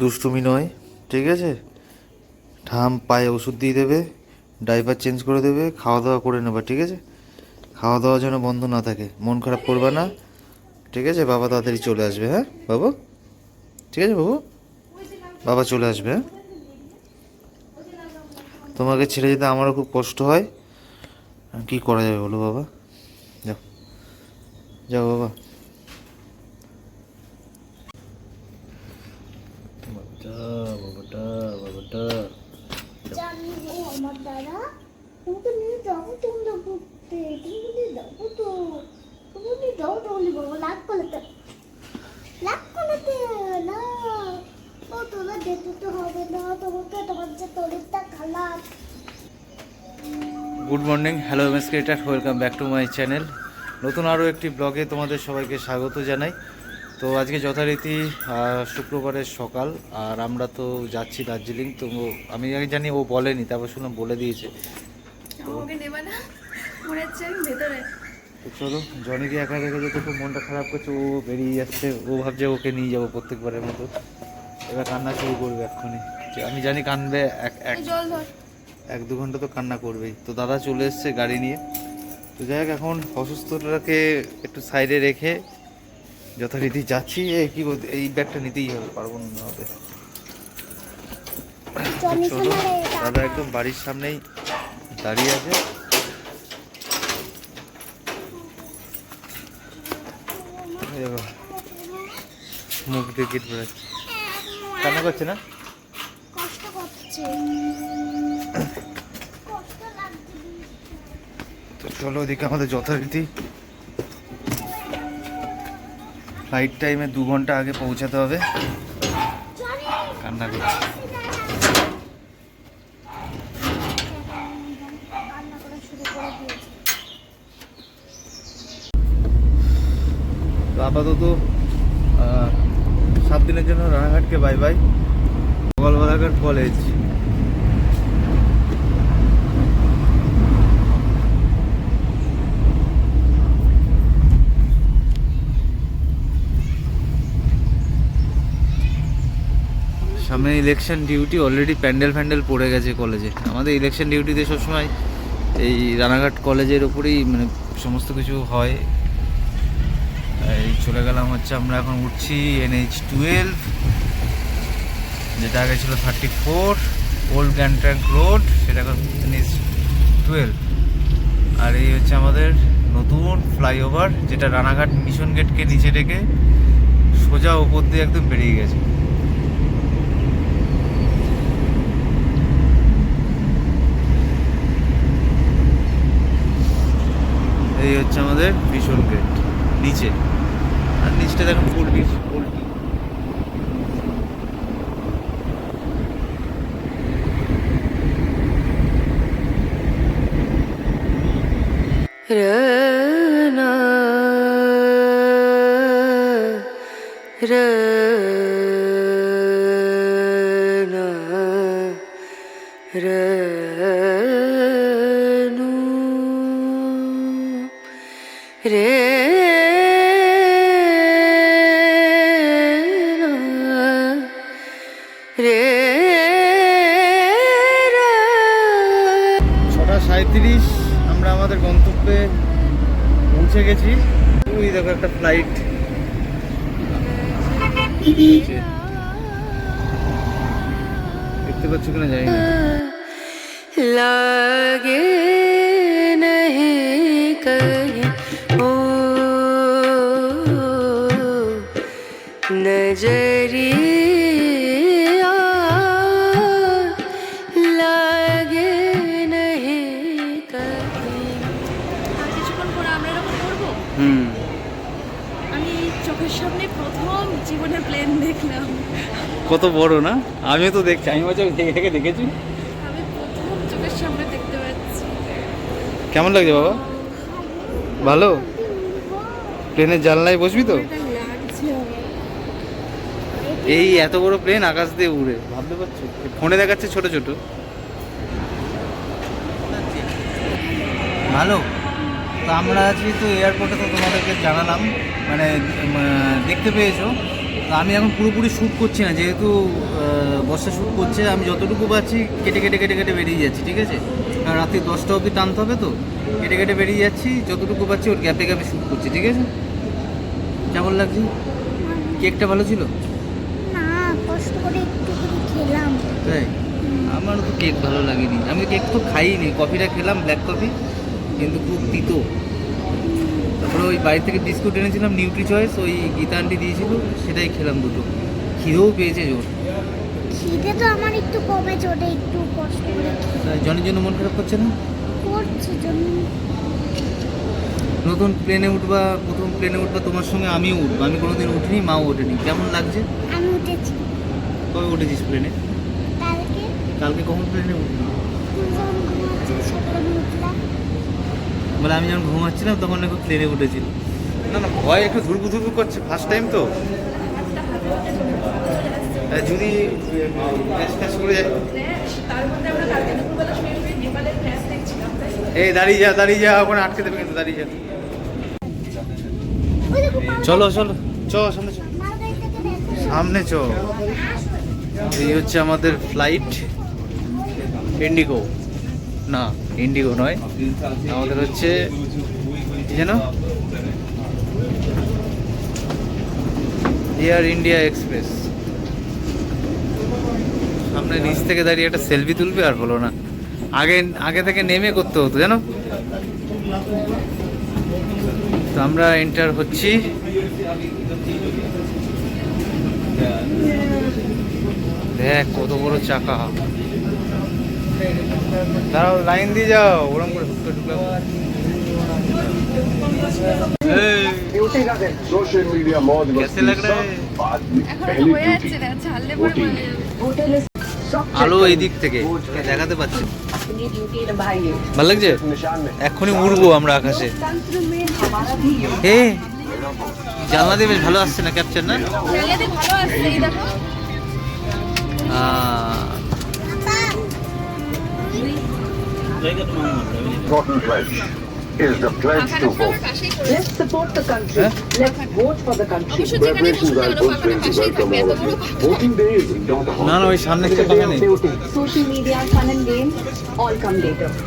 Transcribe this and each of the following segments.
দুষ্টুমি নয়, ঠিক আছে? ঠাম পায়ে ওষুধ দিয়ে দেবে ডাইপার চেঞ্জ করে দেবে খাওয়া দাওয়া করে নেবা, ঠিক আছে? খাওয়া দাওয়া যেন বন্ধ না থাকে, মন খারাপ করবে না, ঠিক আছে? বাবা তাড়াতাড়ি চলে আসবে হ্যাঁ? বাবু? ঠিক আছে, বাবু? বাবা চলে আসবে হ্যাঁ? তোমাকে ছেড়ে যেতে আমারও খুব কষ্ট হয়। কি করা যাবে বলো বাবা? যাও। যাও বাবা বাবাটা বাবাটা বাবাটা জানি গো আমার দাদা তোমাকে নিয়ে যাব তোমরা ঘুরতে তুমি নিয়ে যাব তো তুমি নিয়ে যাব তাহলে বাবা লাগ করতে লাগ করতে না ও তোমরা যেতে তো হবে না তোমাকে তোমার যে তরিটা খালাস good morning hello MS creator welcome back to my channel নতুন আরও একটি ব্লগে তোমাদের সবাইকে স্বাগত জানাই। তো আজকে যথারীতি শুক্রবারের সকাল আর আমরা তো যাচ্ছি দার্জিলিং তো আমি আগে জানি ও বলেনি তারপর শুনলাম বলে দিয়েছে। চলো জনিকে একা রেখে যেতে খুব মনটা খারাপ করছে ও বেরিয়ে যাচ্ছে ও ভাবছে ওকে নিয়ে যাব প্রত্যেকবারের মতো। এবার কান্না শুরু করবে এক্ষুনি। আমি জানি কানবে এক এক এই এক দু ঘণ্টা তো কান্না করবেই। তো দাদা চলে এসছে গাড়ি নিয়ে। তো যাই হোক এখন অসুস্থটাকে একটু সাইডে রেখে যথারীতি যাচ্ছি। এ কি এই ব্যাগটা নিতেই হবে পারব না হবে। চলো দাদা একদম বাড়ির সামনেই দাঁড়িয়ে আছে। এই মুখ দিয়ে গিট বেড়াচ্ছে কান্না করছে না? কষ্ট করছে। তো চলো ওদিকে আমাদের যথারীতি। ফ্লাইট টাইমে দু ঘণ্টা আগে পৌঁছাতে হবে। কান্না করছে। কান্না করা শুরু করে দিয়েছে। তো আপাতত দিনের জন্য রানাঘাটকে বাই বাই গোপালবালাঘাট কলেজ সামনে ইলেকশন ডিউটি অলরেডি প্যান্ডেল ফ্যান্ডেল পড়ে গেছে কলেজে আমাদের ইলেকশন ডিউটিতে সবসময় এই রানাঘাট কলেজের ওপরেই মানে সমস্ত কিছু হয়। চলে গেলাম হচ্ছে, আমরা এখন উঠছি এনএইচ টুয়েলভ যেটা আগে ছিল thirty four old grand road সেটা এখন এনএইচ টুয়েলভ আর এই হচ্ছে আমাদের নতুন ফ্লাইওভার যেটা রানাঘাট মিশন গেটকে নিচে রেখে সোজা ওপর দিয়ে একদম বেরিয়ে গেছে। এই হচ্ছে আমাদের ভীষণ গেট নিচে। আর নিচটা দেখুন পোলট্রি পোল্ট্রি रना बच्चों जाएँगे। लागे नहीं कहीं। ओ नज़र কত বড় না? আমিও তো দেখছি আমি বছর দেখে দেখে দেখেছি। কেমন লাগছে বাবা? ভালো? প্লেনের জানলায় বসবি তো? এই এত বড় প্লেন আকাশ দিয়ে উড়ে ভাবতে পারছ? ফোনে দেখাচ্ছে ছোট ছোট। ভালো। তো আমরা আছি তো এয়ারপোর্টে তো তোমাদেরকে জানালাম মানে দেখতে পেয়েছ। আমি এখন পুরোপুরি শ্যুট করছি না যেহেতু বর্ষা শ্যুট করছে আমি যতটুকু পাচ্ছি কেটে কেটে কেটে কেটে বেরিয়ে যাচ্ছি ঠিক আছে? কারণ রাত্রি দশটা অবধি টানতে হবে তো। কেটে কেটে বেরিয়ে যাচ্ছি যতটুকু পাচ্ছি ওর গ্যাপে গ্যাপে শ্যুট করছি ঠিক আছে? কেমন লাগছে? কেকটা ভালো ছিল? তাই? আমার তো কেক ভালো লাগেনি। আমি কেক তো খাইনি কফিটা খেলাম ব্ল্যাক কফি কিন্তু খুব তিতো। তারপরে ওই বাড়ি থেকে বিস্কুট এনেছিলাম নিউট্রি চয়েস ওই গীতা আন্টি দিয়েছিল সেটাই খেলাম দুটো। খিদেও পেয়েছে জোর। খিদে তো আমার একটু কমে চটে একটু কষ্ট করে জনের জন্য মন খারাপ করছে না? করছে নতুন প্লেনে উঠবা প্রথম প্লেনে উঠবা তোমার সঙ্গে আমিও উঠবো। আমি কোনোদিন উঠিনি মাও ওঠেনি। কেমন লাগছে? আমি উঠেছি। কবে উঠেছিস প্লেনে কালকে? কালকে কখন প্লেনে উঠবি তুই যখন ঘুমাচ্ছিস সকালে আমি উঠলাম বলে আমি যখন ঘুমাচ্ছিলাম তখন একটু প্লেনে উঠেছিল। না না ভয় একটু ধুরবু ধুরবু করছে ফার্স্ট টাইম তো। যদি এই দাঁড়িয়ে যা দাঁড়িয়ে যা ওখানে আটকে দেবে কিন্তু দাঁড়িয়ে যা। চলো চলো। চ সামনে চ। সামনে চ। এই হচ্ছে আমাদের ফ্লাইট ইন্ডিগো না ইন্ডিগো নয়। আমাদের হচ্ছে যেন? এয়ার ইন্ডিয়া এক্সপ্রেস সামনে নিচ থেকে দাঁড়িয়ে একটা সেলফি তুলবে আর হলো না। আগে আগে থেকে নেমে করতে হতো, জানো? তো আমরা এন্টার হচ্ছি। দেখ, কত বড় চাকা। দাঁড়াও লাইন দিয়ে যাও ওরম করে হুট করে ঢুকলাম এই, सोशल मीडिया मौज कैसे मस्ती लग रहा सब है? बाद में এখন তো पहली হয়ে ड्यूटी যাচ্ছে না ছাড়লে পরে Voting. মানে আলো এই দিক থেকে দেখাতে পাচ্ছি ভালো লাগছে निशान में এক্ষুনি উড়বো আমরা আকাশে এ জানলা দিয়ে বেশ ভালো আসছে না ক্যাপচার না Important pledge is the pledge to vote. Let's support the country. Let's vote for the country. Preparations are welcome all of you. Voting day is not a. No, no, Social media, fun and games all come later.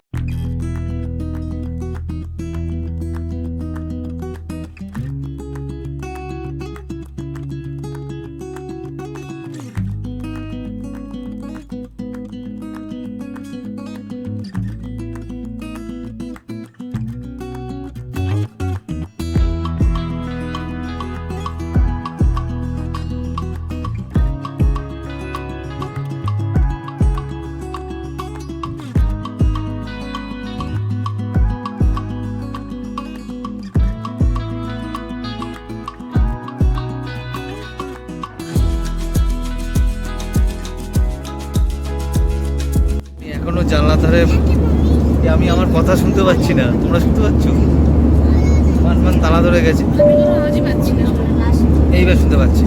ধারে এ, আমি আমার কথা শুনতে পাচ্ছি না। তোমরা শুনতে পাচ্ছ? মান মান তালা ধরে গেছে। আমি কোনো আওয়াজই পাচ্ছি না এইবার শুনতে পাচ্ছি।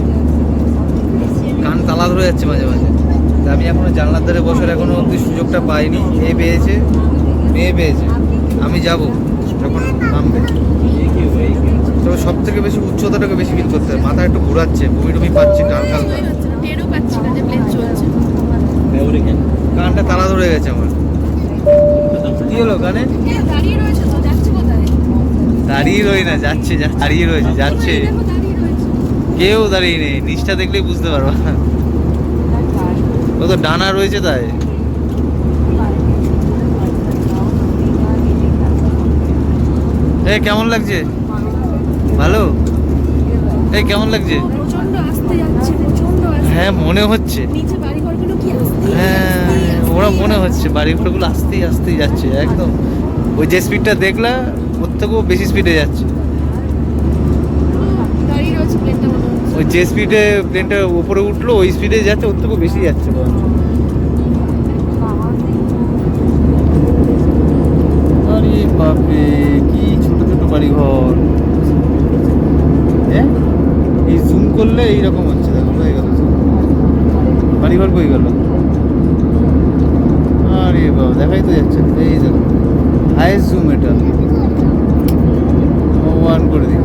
কান তালা ধরে যাচ্ছে মাঝে মাঝে। তা আমি এখনও জানলার ধারে বসার এখনও অবধি সুযোগটা পাইনি। এ পেয়েছে মেয়ে পেয়েছে। আমি যাব যখন নামবে। তবে সব থেকে বেশি উচ্চতাটাকে বেশি ফিল করতে হয়। মাথা একটু ঘোরাচ্ছে বমি টমি পাচ্ছি একটু হালকা কানটা তালা ধরে গেছে আমার। কি হলো দাঁড়িয়ে যাচ্ছে রই না যাচ্ছে দাঁড়িয়ে রয়েছে যাচ্ছে। দাঁড়িয়ে রয়েছে? কেউ দাঁড়িয়ে নেই নিচটা দেখলেই বুঝতে পারবা। ও তো ডানা রয়েছে তাই। এ কেমন লাগছে? ভালো? এই কেমন লাগছে? যাচ্ছে হ্যাঁ মনে হচ্ছে। হ্যাঁ। ওরা মনে হচ্ছে বাড়ি ঘরগুলো আস্তেই আস্তেই যাচ্ছে একদম। ওই যে স্পিডটা দেখলা ওর থেকেও বেশি স্পিডে যাচ্ছে। ওই যে স্পিডে প্লেনটা উপরে উঠল ওই স্পিডে যাচ্ছে ওর থেকেও বেশি যাচ্ছে আরে বাপরে কি ছোট ছোট বাড়ি ঘর হ্যাঁ? এই জুম করলে এইরকম হচ্ছে দেখো হয়ে গেল বাড়ি ঘর কই গেল? দেখাই তো যাচ্ছে। এই যে হাইয়েস্ট জুম এটা। ওয়ান করে দিই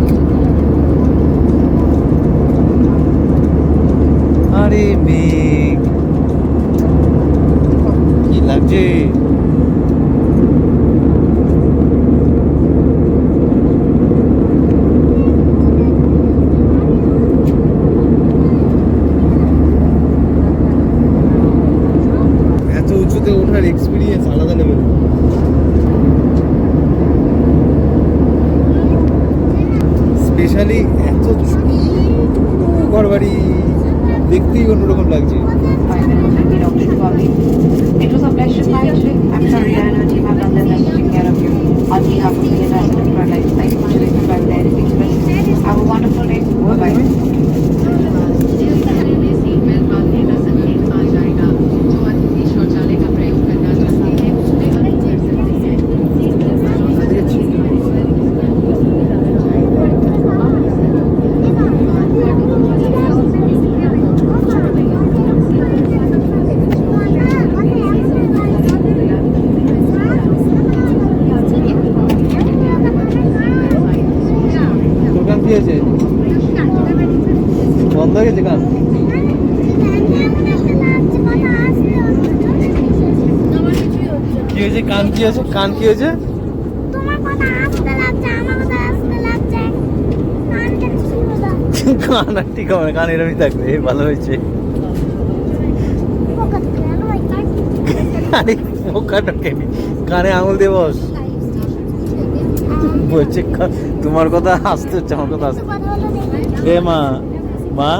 আরে মেঘ। কি লাগছে? হয়েছে কান কি হয়েছে? কান আর ঠিক হবে কান এরমই থাকবে ভালো হয়েছে। আরে পোকা ঢোকেনি কানে আঙুল দিয়ে বস। বলছে তোমার কথা আসতে হচ্ছে আমার কথা আসতে এ মা মা।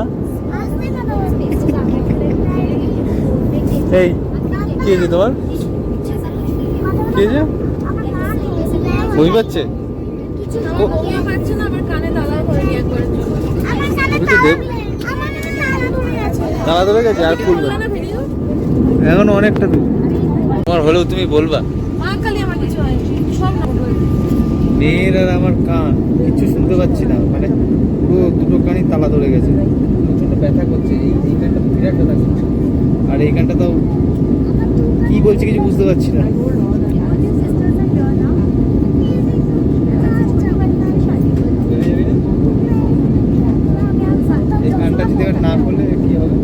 এই কি হয়েছে তোমার? কি হয়েছে বই পাচ্ছে তালা ধরে গেছে আর খুলবে এখন অনেকটা দূর। তোমার হলেও তুমি বলবা। মেয়ের আর আমার কান কিছু শুনতে পাচ্ছি না। মানে পুরো দুটো কানই তালা ধরে গেছে। ব্যথা করছে এই কানটা বিরাট ব্যথা করছে। আর এই কানটা তো কি বলছে কিছু বুঝতে পারছি না বেরিয়ে যাবি না? এই কানটা যদি এবার না করলে কি হবে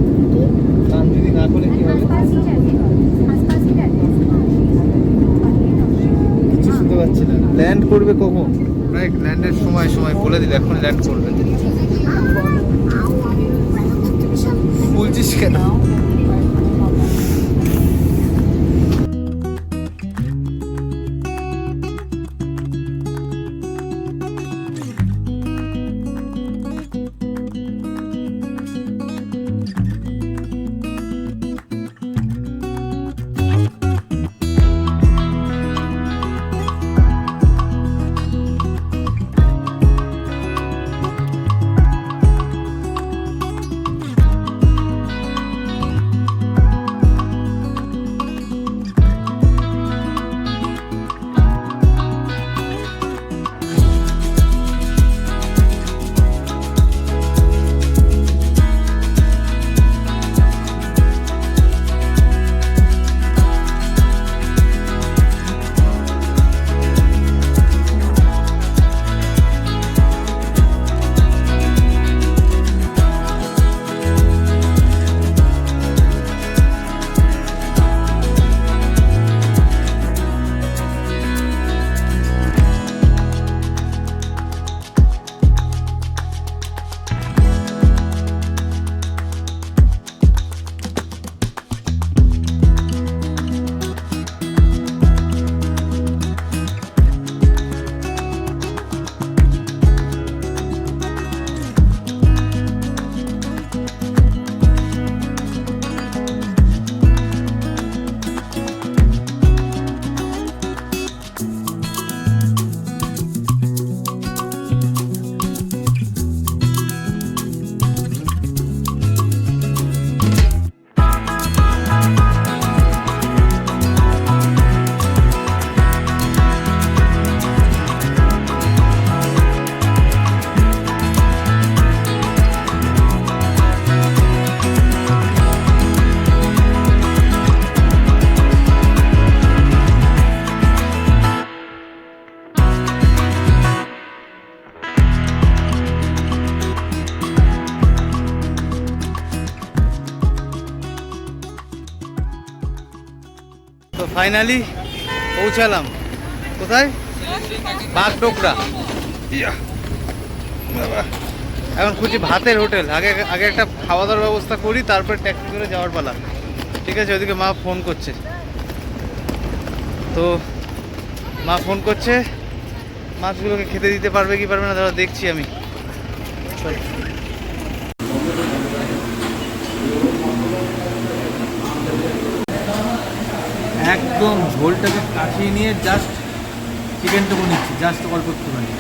কান যদি না করলে কি হবে কিছু শুনতে পাচ্ছি না ল্যান্ড করবে কখন? প্রায় ল্যান্ডের সময় সময় বলে দিলে এখন ল্যান্ড করবে। বলছিস কেন? ফাইনালি পৌঁছালাম। কোথায়? ইয়া, বাবা। এখন খুঁজি ভাতের হোটেল। আগে আগে একটা খাওয়া দাওয়ার ব্যবস্থা করি তারপর ট্যাক্সি করে যাওয়ার পালা। ঠিক আছে ওদিকে মা ফোন করছে। তো মা ফোন করছে মাছগুলোকে খেতে দিতে পারবে কি পারবে না দাঁড়া দেখছি আমি। একদম ঝোলটাকে কাটিয়ে নিয়ে জাস্ট চিকেনটুকু নিচ্ছি জাস্ট অল্প একটুখানি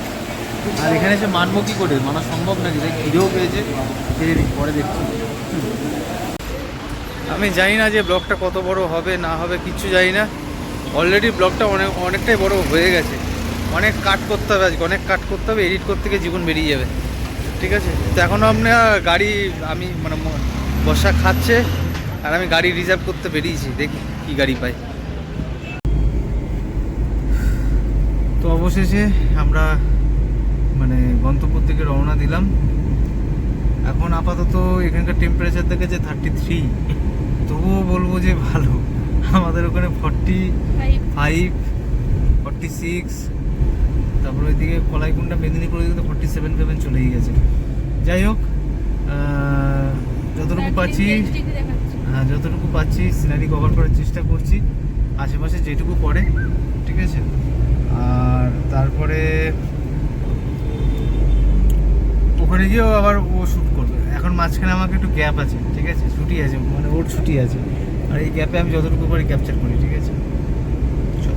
আর এখানে এসে মানবো কি করে? মানা সম্ভব নাকি? দেখ, খিদেও পেয়েছে, খেয়ে নিই পরে দেখছি। আমি জানি না যে ব্লগটা কত বড় হবে, না হবে, কিচ্ছু জানি না। অলরেডি ব্লগটা অনেক, অনেকটাই বড় হয়ে গেছে। অনেক কাট করতে হবে আজকে, অনেক কাট করতে হবে এডিট করতে গিয়ে জীবন বেরিয়ে যাবে। ঠিক আছে? তো এখনও আপনার গাড়ি, আমি মানে বর্ষা খাচ্ছে, আর আমি গাড়ি রিজার্ভ করতে বেরিয়েছি। দেখি কী গাড়ি পাই তো অবশেষে আমরা মানে গন্তব্যের দিকে রওনা দিলাম। এখন আপাতত এখানকার টেম্পারেচার দেখেছে থার্টি থ্রি তবুও বলব যে ভালো। আমাদের ওখানে ফর্টি ফাইভ ফর্টি সিক্স তারপর ওইদিকে কলাইকুণ্ডা মেদিনীপুর ওইদিকে তো ফর্টি সেভেন ফেভেন চলেই গেছে। যাই হোক যতটুকু পাচ্ছি হ্যাঁ যতটুকু পাচ্ছি সিনারি কভার করার চেষ্টা করছি। আশেপাশে যেটুকু পড়ে ঠিক আছে? আর তারপরে ওখানে গিয়েও আবার ও শ্যুট করবে। এখন মাঝখানে আমাকে একটু গ্যাপ আছে, ঠিক আছে? ছুটি আছে মানে ওর ছুটি আছে। আর এই গ্যাপে আমি যতটুকু পারি ক্যাপচার করি, ঠিক আছে চল।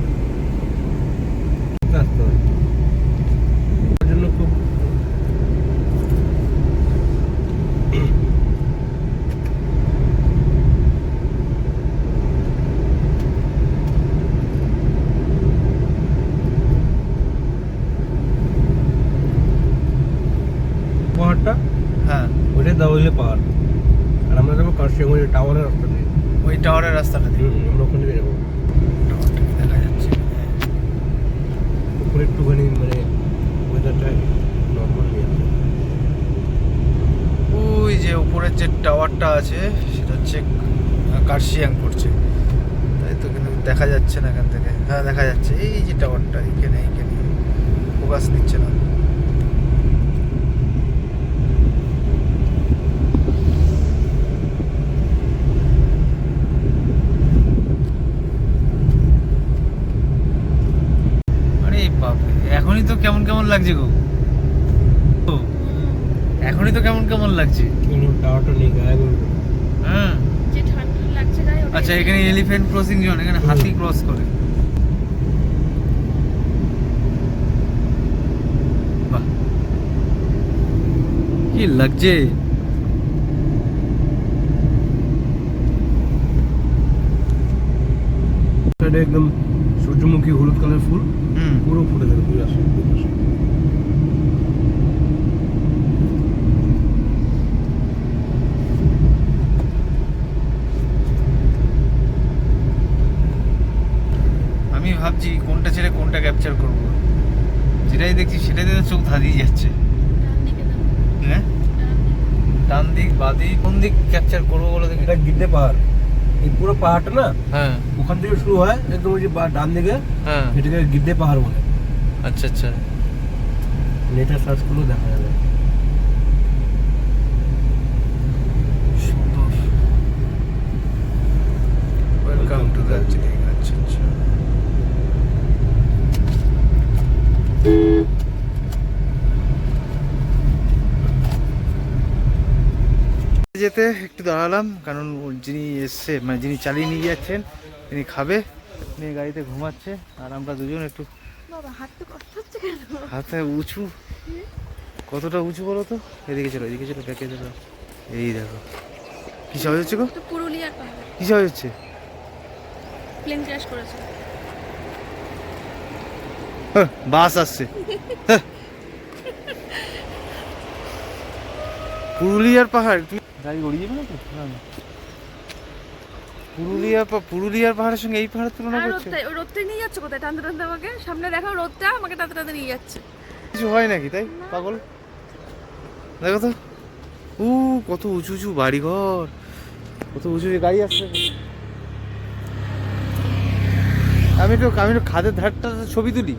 জন্য খুব পাহাড়টা হ্যাঁ ওইটা দাওয়াইলে পাহাড় আর আমরা যাব কার্শিয়াগঞ্জ টাওয়ারের রাস্তা দিয়ে ওই টাওয়ারের দিয়ে হুম, আমরা ওখান টাওয়ারটা দেখা যাচ্ছে। ওখানে একটুখানি মানে ওয়েদারটা নর্মাল নিয়ে ওই যে উপরের যে টাওয়ারটা আছে সেটা হচ্ছে কার্শিয়াং পড়ছে তাই তো কিন্তু দেখা যাচ্ছে না এখান থেকে। হ্যাঁ দেখা যাচ্ছে। এই যে টাওয়ারটা এইখানে এইখানে। ফোকাস নিচ্ছে না আরে বাপরে এখনই তো কেমন কেমন লাগছে গো? এখনই তো কেমন কেমন লাগছে? হ্যাঁ। আচ্ছা এখানে এলিফ্যান্ট ক্রসিং জোন এখানে হাতি ক্রস করে। বাহ। কি লাগছে এটা একদম সূর্যমুখী হলুদ কালার ফুল হুম পুরো ফুটে থাকে দুই আসে দুই পাশে আমি ভাবছি কোনটা ছেড়ে কোনটা ক্যাপচার করব যেটাই দেখছি সেটাই তো চোখ ধাঁধিয়ে যাচ্ছে ডান দিকে দাও, হ্যাঁ ডান দিকে। ডান দিক বাদিক কোন দিক ক্যাপচার করব বলে দেখি এটা গিদ্দে পাহাড় এই পুরো পাহাড়টা না হ্যাঁ ওখান থেকে শুরু হয় একদম ওই যে বা- ডান দিকে হ্যাঁ এটাকে গিদ্দে পাহাড় বলে আচ্ছা আচ্ছা নেটে সার্চ করলেও দেখা যাবে সুন্দর ওয়েলকাম টু দার্জিলিং আচ্ছা আচ্ছা যেতে একটু দাঁড়ালাম কারণ যিনি এসছে মানে যিনি চালিয়ে নিয়ে যাচ্ছেন তিনি খাবে তিনি গাড়িতে ঘুমাচ্ছে আর আমরা দুজন একটু হাতে উঁচু। কতটা উঁচু বলো তো? এদিকে চলো এদিকে চলো ব্যাকে চলো। এই দেখো। কি সাহস হচ্ছে গো? পুরুলিয়ার পাহাড়। কি সাহস হচ্ছে? প্লেন ক্র্যাশ করেছে। হ্যাঁ, বাস আসছে। হ্যাঁ। পুরুলিয়ার পাহাড় গাড়ি উড়িয়ে যাবে না তো? না, না। পুরুলিয়া পা- পুরুলিয়ার পাহাড়ের সঙ্গে এই পাহাড়ের তুলনা করছে? রোদটা নিয়ে যাচ্ছে কোথায়? টানতে টানতে আমাকে? সামনে দেখো রোদটা আমাকে টানতে টানতে নিয়ে যাচ্ছে। কিছু হয় নাকি তাই? পাগল? দেখো তো। উ কত উঁচু উঁচু বাড়ি ঘর কত উঁচু উঁচু গাড়ি আসছে। আমি একটু আমি একটু খাদের ধারটা ছবি তুলি।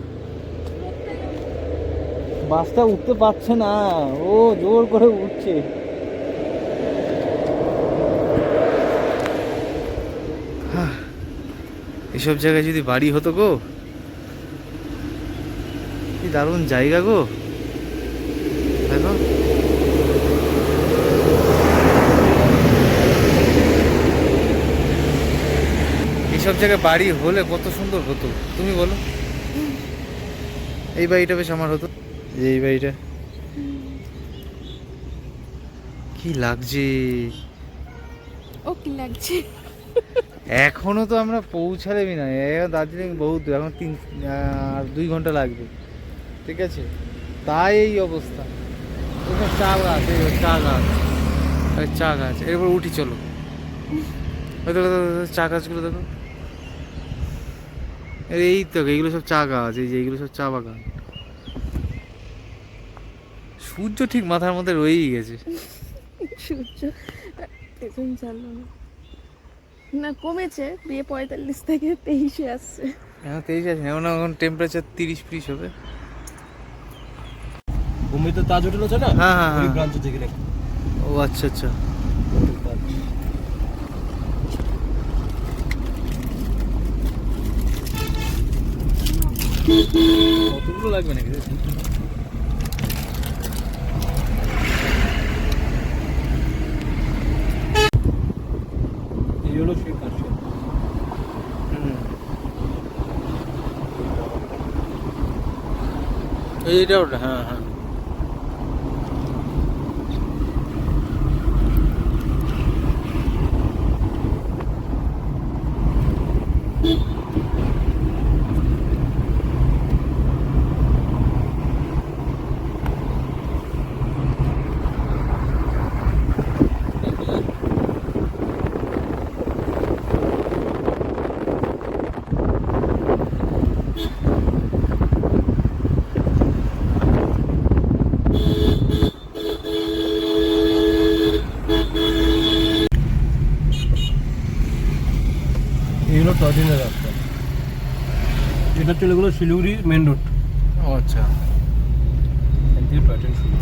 বাসটা উঠতে পারছে না। ও জোর করে উঠছে। এসব জায়গায় যদি বাড়ি হতো গো? কি দারুণ জায়গা গো। হ্যাঁ দেখো এইসব জায়গায় বাড়ি হলে কত সুন্দর হতো। তুমি বলো। এই বাড়িটা বেশ আমার হতো। যে এই বাড়িটা। কি লাগছে? ও কি লাগছে? এখনও তো আমরা পৌঁছালেমি না। দার্জিলিং বহুত দূর, এখন তিন আর দুই ঘণ্টা লাগবে। ঠিক আছে? তাই এই অবস্থা। চা গাছ চা গাছ। চা গাছ এরপর উঠি চলো। চা গাছগুলো দেখো। এই তো এইগুলো সব চা গাছ এই যে এইগুলো সব চা বাগান। সূর্য ঠিক মাথার মধ্যে রয়েই গেছে। সূর্য না না কমেছে বিয়ে পঁয়তাল্লিশ থেকে তেইশে আসছে। এখন তেইশ আছে এখন এখন টেম্পারেচার তিরিশ ফ্রিশ হবে। বোম্বেতে তাজ হোটেল আছে না? হ্যাঁ, হ্যাঁ, হ্যাঁ। ব্রাঞ্চ থেকে নাকি ও আচ্ছা আচ্ছা। কতগুলো লাগবে নাকি রে? এই হলো সেই কাশি এইটা ওটা হ্যাঁ হ্যাঁ এই হলো টয়ট্রেনের রাস্তা চলে শিলিগুড়ি মেন রোড ও আচ্ছা। এখান থেকে টয় ট্রেন শুরু।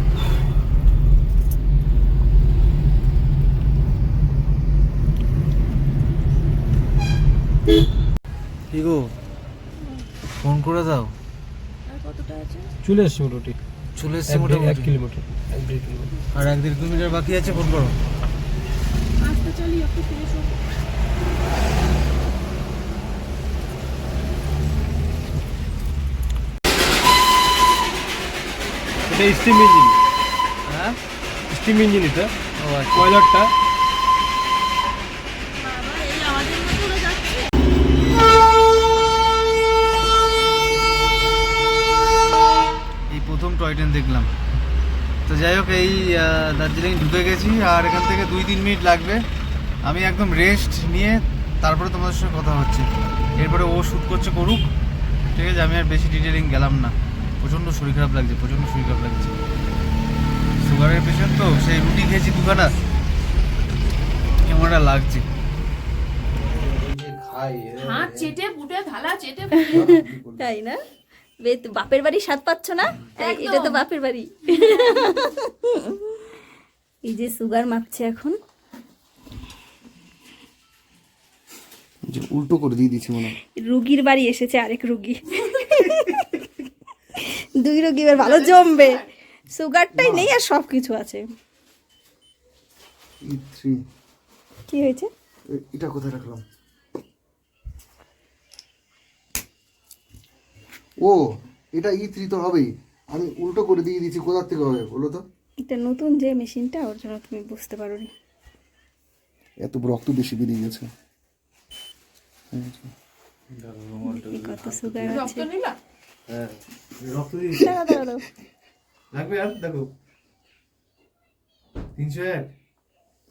কি গো? ফোন করে দাও। আর চলে এসছে মোটামুটি। চলে এসছে এক দেড়- মোটামুটি? কিলোমিটার। এক কিলোমিটার। আর এক দেড় কিলোমিটার বাকি আছে ফোন করো। আসতে চালিয়ে একটু ফিরে এটা স্টিম ইঞ্জিন হ্যাঁ? স্টিম ইঞ্জিন এটা। ও আচ্ছা। কয়লারটা? এই প্রথম টয় ট্রেন দেখলাম। তো যাই হোক এই দার্জিলিং ঢুকে গেছি আর এখান থেকে দুই তিন মিনিট লাগবে। আমি একদম রেস্ট নিয়ে তারপরে তোমাদের সঙ্গে কথা হচ্ছে। এরপরে ও শ্যুট করছে করুক। ঠিক আছে আমি আর বেশি ডিটেলিং গেলাম না। প্রচণ্ড শরীর খারাপ লাগছে প্রচণ্ড শরীর খারাপ লাগছে। সুগারের পেশেন্ট তো সেই রুটি খেয়েছি দুখানা। কেমনটা লাগছে। হাত চেটে পুটে থালা চেটে তাই না? বে- বাপের বাড়ি স্বাদ পাচ্ছ না? এটা তো বাপের বাড়ি। এই যে সুগার মাপছে এখন। উল্টো করে দিয়ে দিচ্ছি মনে হয়। রুগীর বাড়ি এসেছে আরেক রুগী। দুই রুগী এবার ভালো জমবে। সুগারটাই নেই আর সব কিছু আছে কি হয়েছে? এটা কোথায় রাখলাম? ও এটা ই থ্রি তো হবেই। আমি উল্টো করে দিয়ে দিয়েছি কোথার থেকে হবে বলো তো? এটা নতুন যে মেশিনটা ওর জন্য তুমি বুঝতে পারো নি এত রক্ত বেশি বেরিয়ে গেছে। কত সুগার আছে। নিলা? হ্যাঁ। রক্ত দিয়ে দাঁড়াও দাঁড়াও দাঁড়াও। লাগবে আর? দেখো। তিনশো এক।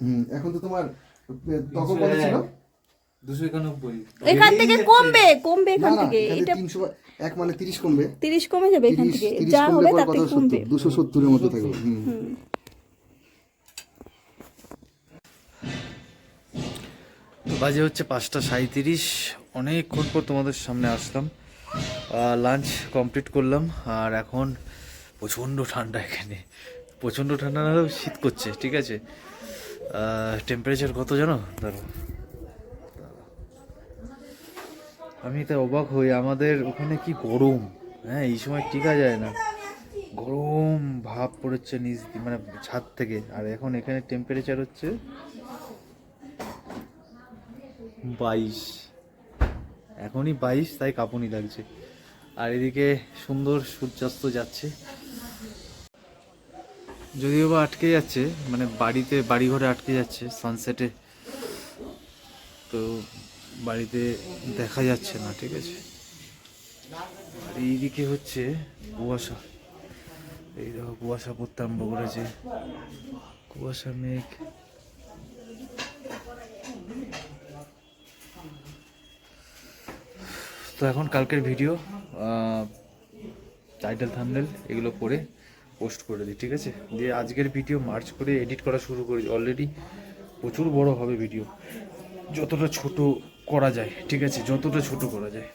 হুম এখন তো তোমার তখন কত ছিল? দুশো একানব্বই। এখান থেকে কমবে কমবে এখান থেকে। এটা তিনশো এক মানে তিরিশ কমবে। তিরিশ কমে যাবে এখান থেকে। যা হবে পরে তাতে কমবে। দুশো সত্তরের মতো থাকবে। হুম। বাজে হচ্ছে পাঁচটা সাঁইত্রিশ। অনেকক্ষণ পর তোমাদের সামনে আসলাম। লাঞ্চ কমপ্লিট করলাম, আর এখন প্রচণ্ড ঠান্ডা এখানে। প্রচণ্ড ঠান্ডা না শীত করছে, ঠিক আছে? টেম্পারেচার কত জানো? ধরো। আমি তাই অবাক হই, আমাদের ওখানে কি গরম? হ্যাঁ এই সময় টিকা যায় না। গরম ভাব পড়েছে নিজ মানে ছাদ থেকে। আর এখন এখানে টেম্পারেচার হচ্ছে বাইশ। এখনই বাইশ, তাই কাঁপুনি লাগছে। আর এদিকে সুন্দর সূর্যাস্ত যাচ্ছে। যদিও বা আটকে যাচ্ছে মানে বাড়িতে বাড়ি ঘরে আটকে যাচ্ছে সানসেটে তো বাড়িতে দেখা যাচ্ছে না, ঠিক আছে? আর এইদিকে হচ্ছে কুয়াশা। এই দেখো, কুয়াশা পড়তে আরম্ভ করেছে। কুয়াশা মেঘ। তো এখন কালকের ভিডিও। টাইটেল থামনেল এগুলো করে পোস্ট করে দিই, ঠিক আছে? দিয়ে আজকের ভিডিও মার্চ করে এডিট করা শুরু করি অলরেডি প্রচুর বড় হবে ভিডিও যতটা ছোট করা যায়, ঠিক আছে? যতটা ছোট করা যায়।